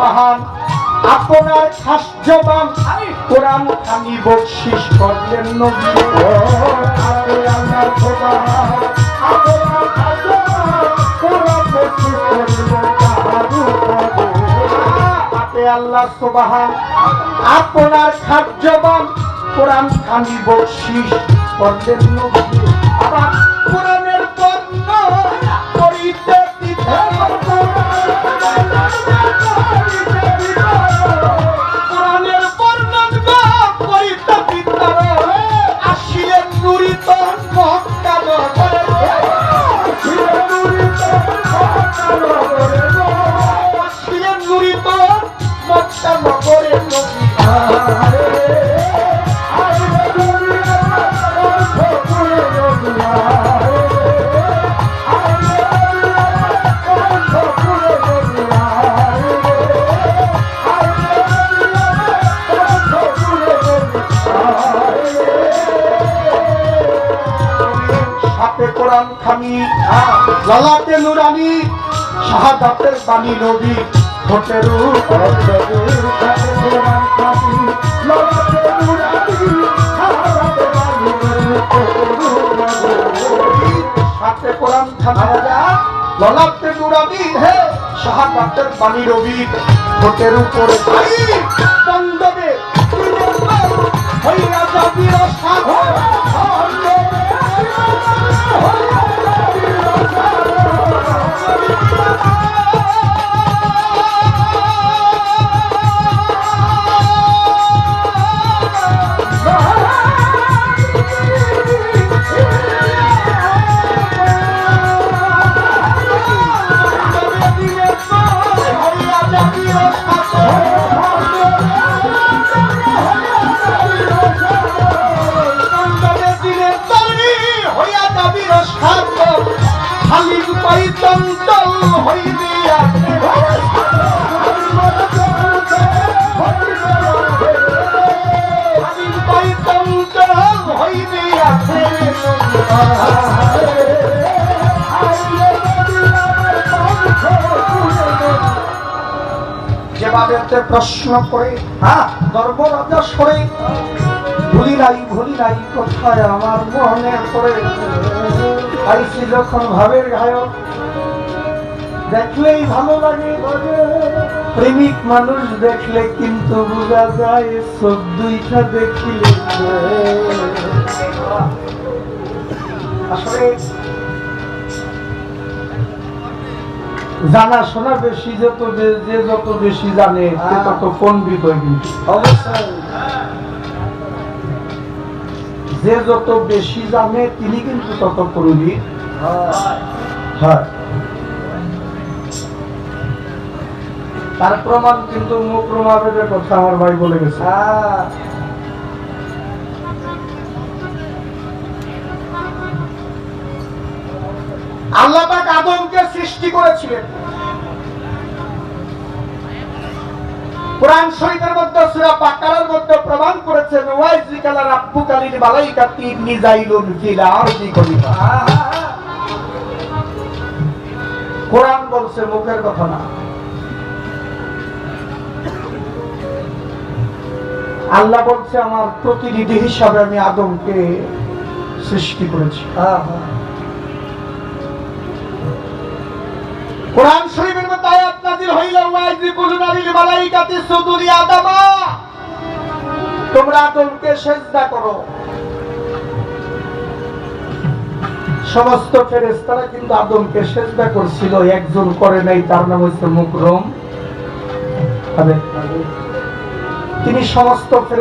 বাহান আপনার স্বাস্থ্যবান। কোরআন আমি বকশিস করলেন নবী। আপনার আল্লাহ সুবহান। আপনার সাহায্যবান কোরআন খানি বকশিস করলেন আবার কোরআন খানি খানি গলাতে নুরানি শাহাদাতের বাণী কোরআন খানা ললাতে নুরানি হে তে প্রশ্ন করে হ্যাঁ গর্ব রাজা সরে। ভুলি নাই ভুলি নাই কোথায় আমার মনে পড়ে? আইসি যখন ভাবের গায়ক, দেখলেই ভালো লাগে প্রেমিক মানুষ দেখলে কিন্তু বোঝা যায়, চোখ দুইটা দেখিলে আসলে জানা শোনা বেশি যত যে- যত বেশি জানে সে তত পণ্ডিত হয় কিন্তু অবশ্যই। যে যত বেশি জানে তিনি কিন্তু তত পণ্ডিত হয়। তার প্রমাণ কিন্তু মুখ প্রমাণের কথা আমার ভাই বলে গেছে। আল্লাহ আদমকে সৃষ্টি করেছিলেন। কোরআন শরীফের মধ্যে, সূরা বাকারার মধ্যে প্রমাণ করেছেন ওয়াইজিকালা মালাইকাতি নিজাইলুন ফিল আরদি কোরআন বলছে, মুখের কথা না। আল্লাহ বলছে, আমার প্রতিনিধি হিসাবে আমি আদমকে সৃষ্টি করেছি। কোরআন শরীফের মধ্যে আয়াত নাযিল হইল মালাইকাতি সুজুদি আদামা। তোমরা আদমকে সেজদা করো। সমস্ত ফেরেশতারা কিন্তু আদমকে সেজদা করছিল, একজন করে নাই, তার নাম হচ্ছে মুকরম। তিনি সমস্ত ফেরেশতা